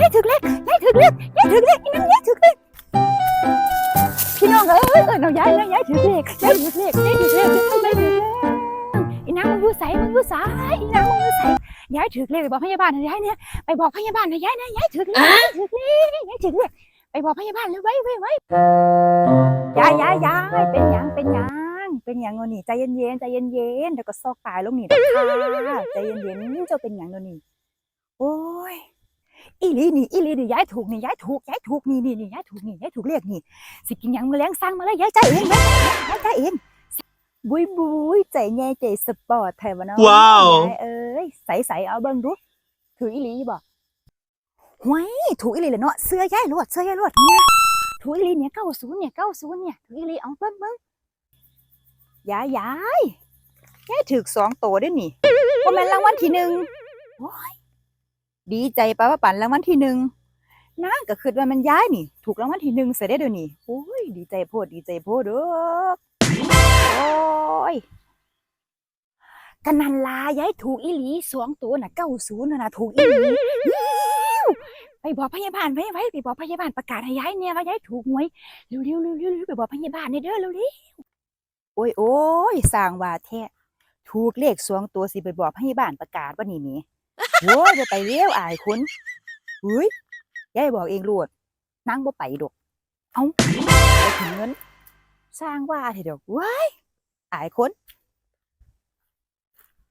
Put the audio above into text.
ยายถึกเลขยายถึกเลขยายถึกเลขอีนางยายถึกเลขพี่น้องเอ้ยเอ้ยเรายายนะยายถึกเลขยายถึกเลขยายถึกเลขยายถึกเลขอีนางมึงอยู่ใสมึงอยู่ใสอีนางมึงอยู่ใสยายถึกเลขไปบอกพยาบาลนะยายเนี่ยไปบอกพยาบาลนะยายนะยายถึกเลขยายถึกเลขยายถึกเลขไปบอกพยาบาลเลยไว้ไว้ไว้ยายยายยายเป็นยังเป็นยังเป็นหยังโนนนี่ใจเย็นๆใจเย็นๆเดี๋ยวก็ซอกตายลงนี่เด้อค่ะใจเย็นๆเจ้าเป็นหยังโนนนี่โอ้ อีหลีนี่อีหลีนี่ย้ายถูกนี่ย้ายถูกย้ายถูกนี่นี่นี่ย้ายถูกนี่ย้ายถูกเรียกนี่สิกินหยังมาแล้งสั่งมาเลยย้ายใจายเองย้ายย้ายใจายเองบุยบุยใจแง่ใจสปอร์ตไทยวะเนาะว้าวย้ายเอ้ยใสใสเอาเบิ่งดูถืออีหลีบ่ห้วยถูกอีหลีเลยเนาะเสื้อย้ายรวดเสื้อย้ายรวดเนี่ยถูกอีหลีเนี่ยเก้าศูนย์เนี่ยเก้าศูนย์เนี่ยถูกอีหลีเอาเบิ่งเบิ่งย้ายย้ายย้ายถือสองโตเด้วยนี่บ่แม่นรางวัลที่หนึ่งโอ้ย ดีใจปะว่าปันรางวัลที่หนึ่งนางก็คิดว่ามันย้ายนี่ ถูกรางวัลที่หนึ่งเสียได้เดี๋ยวนี้โอ้ยดีใจโพดดีใจโพดเด้อโอ้ยกันนันลาย้ายถูกอีหลีสวงตัวน่ะเก้าศูนย์น่ะนะถูกอีหลีไปบอกพยาบาลไว้ไว้ไปบอกพยาบาลประกาศให้ย้ายเนี่ยว่าย้ายถูกหวยเร็วเร็วเร็วเร็วเร็วไปบอกพยาบาลเนี่ยเด้อเร็วเร็วโอ้ยโอ้ยสร้างว่าแท้ถูกเลขสวงตัวสิไปบอกพยาบาลประกาศว่านี่นี่ โว้ยบ่ไปเลี้ยวอายคุณเฮ้ยยายบอกเองรวดนั่งบ่ไปดอกเอาไปถึงเงิน สร้างว่าเถอะดอกว้ายอายคน